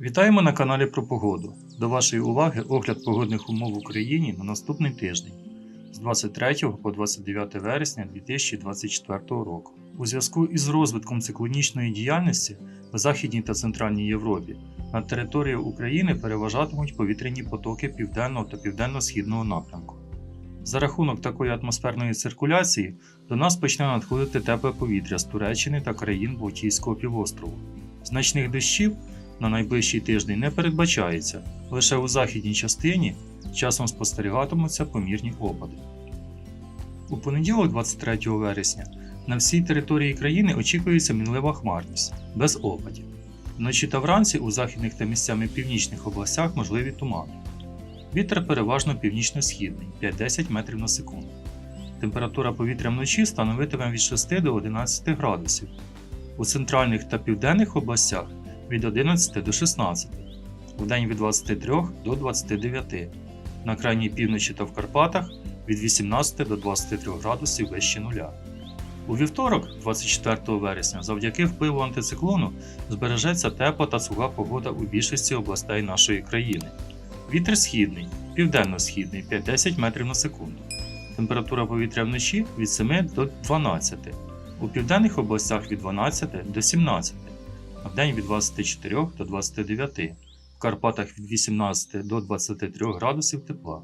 Вітаємо на каналі про погоду. До вашої уваги огляд погодних умов в Україні на наступний тиждень з 23 по 29 вересня 2024 року. У зв'язку із розвитком циклонічної діяльності в Західній та Центральній Європі над територією України переважатимуть повітряні потоки південного та південно-східного напрямку. За рахунок такої атмосферної циркуляції до нас почне надходити тепле повітря з Туреччини та країн Балтійського півострову. Значних дощів на найближчий тиждень не передбачається, лише у західній частині часом спостерігатимуться помірні опади. У понеділок, 23 вересня, на всій території країни очікується мінлива хмарність, без опадів. Вночі та вранці у західних та місцями північних областях можливі тумани. Вітер переважно північно-східний 5-10 метрів на секунду. Температура повітря вночі становитиме від 6 до 11 градусів. У центральних та південних областях від 11 до 16, вдень від 23 до 29, на крайній півночі та в Карпатах від 18 до 23 градусів вище нуля. У вівторок, 24 вересня, завдяки впливу антициклону збережеться тепла та суха погода у більшості областей нашої країни. Вітер східний, південно-східний 5-10 метрів на секунду. Температура повітря вночі від 7 до 12, у південних областях від 12 до 17, а вдень від 24 до 29, в Карпатах від 18 до 23 градусів тепла.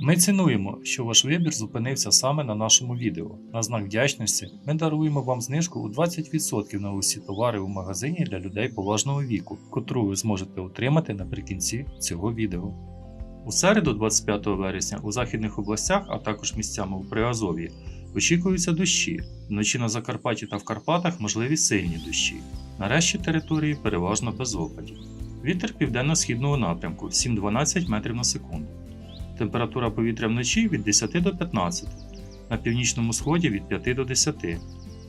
Ми цінуємо, що ваш вибір зупинився саме на нашому відео. На знак вдячності ми даруємо вам знижку у 20% на усі товари у магазині для людей поважного віку, котру ви зможете отримати наприкінці цього відео. У середу, 25 вересня, у західних областях, а також місцями у Приазов'ї, очікуються дощі. Вночі на Закарпатті та в Карпатах можливі сильні дощі. Нарешті території переважно без опадів. Вітер південно-східного напрямку 7-12 метрів на секунду. Температура повітря вночі від 10 до 15, на північному сході від 5 до 10,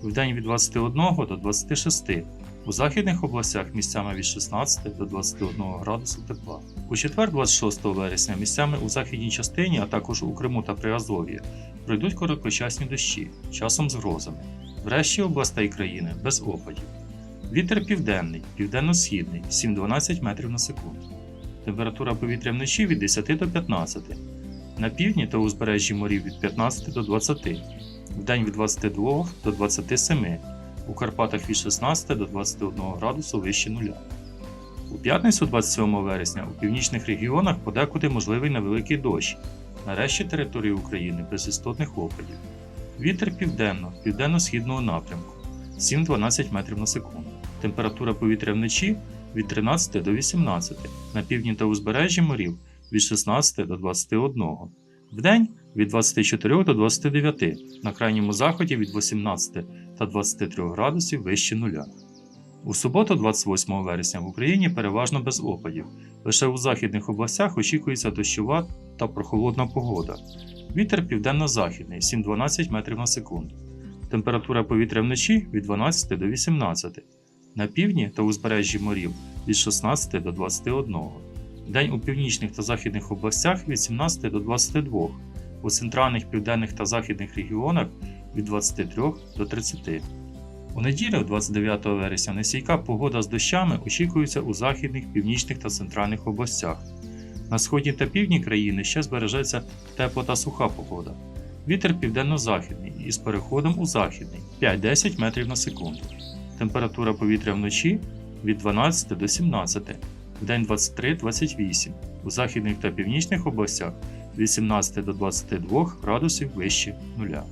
вдень від 21 до 26, у західних областях місцями від 16 до 21 градусу тепла. У четвер, 26 вересня, місцями у західній частині, а також у Криму та Приазов'ї, пройдуть короткочасні дощі, часом з грозами. В решті областей країни без опадів. Вітер південний, південно-східний 7-12 метрів на секунду. Температура повітря вночі від 10 до 15, на півдні та узбережжі морів від 15 до 20, вдень від 22 до 27, у Карпатах від 16 до 21 градусу вище нуля. У п'ятницю 27 вересня у північних регіонах подекуди можливий невеликий дощ. Нарешті території України без істотних опадів. Вітер південно, південно-східного напрямку 7-12 метрів на секунду. Температура повітря вночі від 13 до 18, на півдні та узбережжі морів від 16 до 21, вдень від 24 до 29, на крайньому заході від 18 та 23 градусів вище нуля. У суботу, 28 вересня, в Україні переважно без опадів. Лише у західних областях очікується дощова та прохолодна погода. Вітер південно-західний 7-12 метрів на секунду. Температура повітря вночі від 12 до 18, на півдні та узбережжі морів від 16 до 21. День у північних та західних областях від 17 до 22, у центральних, південних та західних регіонах від 23 до 30. У неділю, 29 вересня, несійка погода з дощами очікується у західних, північних та центральних областях. На сході та півдні країни ще збережеться тепла та суха погода. Вітер південно-західний із переходом у західний 5-10 метрів на секунду. Температура повітря вночі від 12 до 17, в день 23-28, у західних та північних областях від 17 до 22 градусів вище нуля.